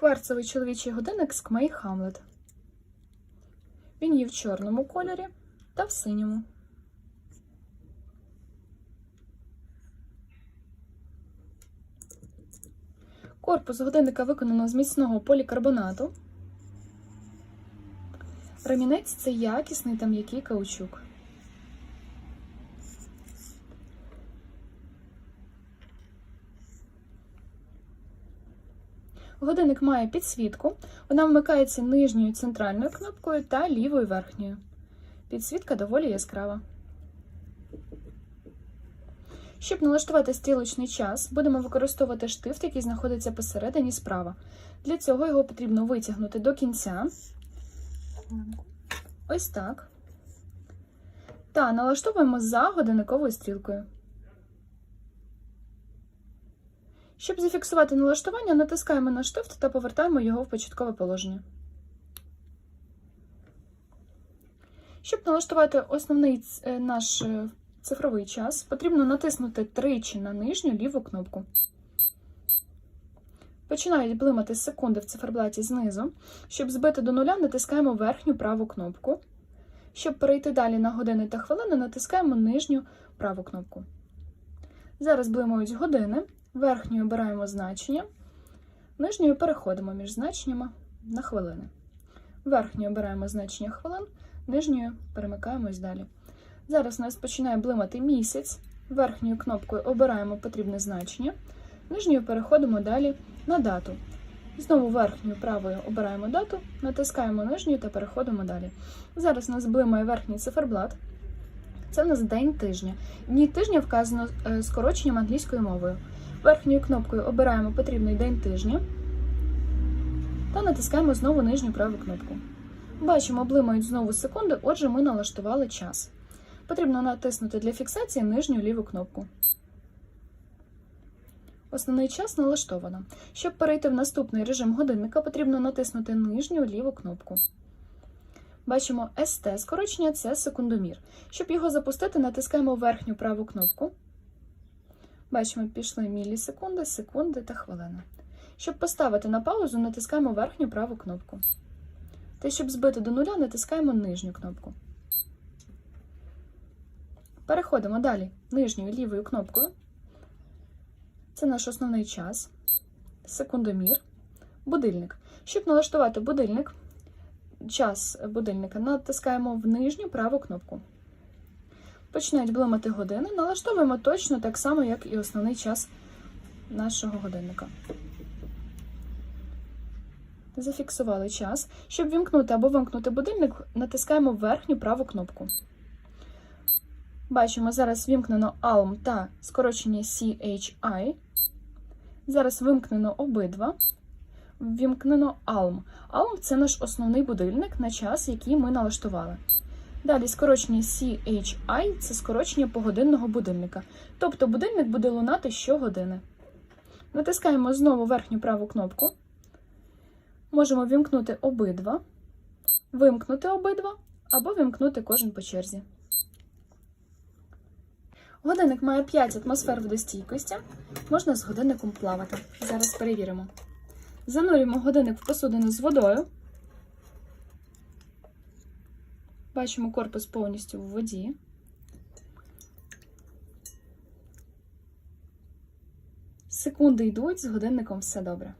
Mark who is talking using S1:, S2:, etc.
S1: Кварцевий чоловічий годинник з Кмей Хамлет. Він є в чорному кольорі та в синьому. Корпус годинника виконано з міцного полікарбонату. Ремінець це якісний та м'який каучук. Годинник має підсвітку. Вона вмикається нижньою центральною кнопкою та лівою верхньою. Підсвітка доволі яскрава. Щоб налаштувати стрілочний час, будемо використовувати штифт, який знаходиться посередині справа. Для цього його потрібно витягнути до кінця. Ось так. Та налаштовуємо за годинниковою стрілкою. Щоб зафіксувати налаштування, натискаємо на штифт та повертаємо його в початкове положення. Щоб налаштувати основний е, наш е, цифровий час, потрібно натиснути тричі на нижню ліву кнопку. Починають блимати секунди в циферблаті знизу. Щоб збити до нуля, натискаємо верхню праву кнопку. Щоб перейти далі на години та хвилини, натискаємо нижню праву кнопку. Зараз блимають години. Верхньою обираємо значення, нижньою переходимо між значеннями на хвилини. Верхньою обираємо значення хвилин, нижньою перемикаємось далі. Зараз у нас починає блимати місяць. Верхньою кнопкою обираємо потрібне значення, нижньою переходимо далі на дату. Знову верхньою правою обираємо дату, натискаємо нижньою та переходимо далі. Зараз у нас блимає верхній циферблат. Це у нас день тижня. Дні тижня вказано е, скороченням англійською мовою. Верхньою кнопкою обираємо потрібний день тижня та натискаємо знову нижню праву кнопку. Бачимо, блимають знову секунди, отже, ми налаштували час. Потрібно натиснути для фіксації нижню ліву кнопку. Основний час налаштовано. Щоб перейти в наступний режим годинника, потрібно натиснути нижню ліву кнопку. Бачимо ST скорочення це секундомір. Щоб його запустити, натискаємо верхню праву кнопку. Бачимо, пішли мілісекунди, секунди та хвилини. Щоб поставити на паузу, натискаємо верхню праву кнопку. Та щоб збити до нуля, натискаємо нижню кнопку. Переходимо далі нижньою лівою кнопкою. Це наш основний час, секундомір, будильник. Щоб налаштувати будильник, час будильника натискаємо в нижню праву кнопку. Починають блимати години, налаштовуємо точно так само, як і основний час нашого годинника. Зафіксували час. Щоб вімкнути або вимкнути будильник, натискаємо верхню праву кнопку. Бачимо, зараз вімкнено ALM та скорочення CHI. Зараз вимкнено обидва. Вімкнено ALM. ALM – це наш основний будильник на час, який ми налаштували. Далі скорочення CHI це скорочення погодинного будильника. Тобто будильник буде лунати щогодини. Натискаємо знову верхню праву кнопку. Можемо вімкнути обидва, вимкнути обидва або вімкнути кожен по черзі. Годинник має 5 атмосфер водостійкості. Можна з годинником плавати. Зараз перевіримо. Занурюємо годинник в посудину з водою. Бачимо корпус повністю в воді. Секунди йдуть, з годинником все добре.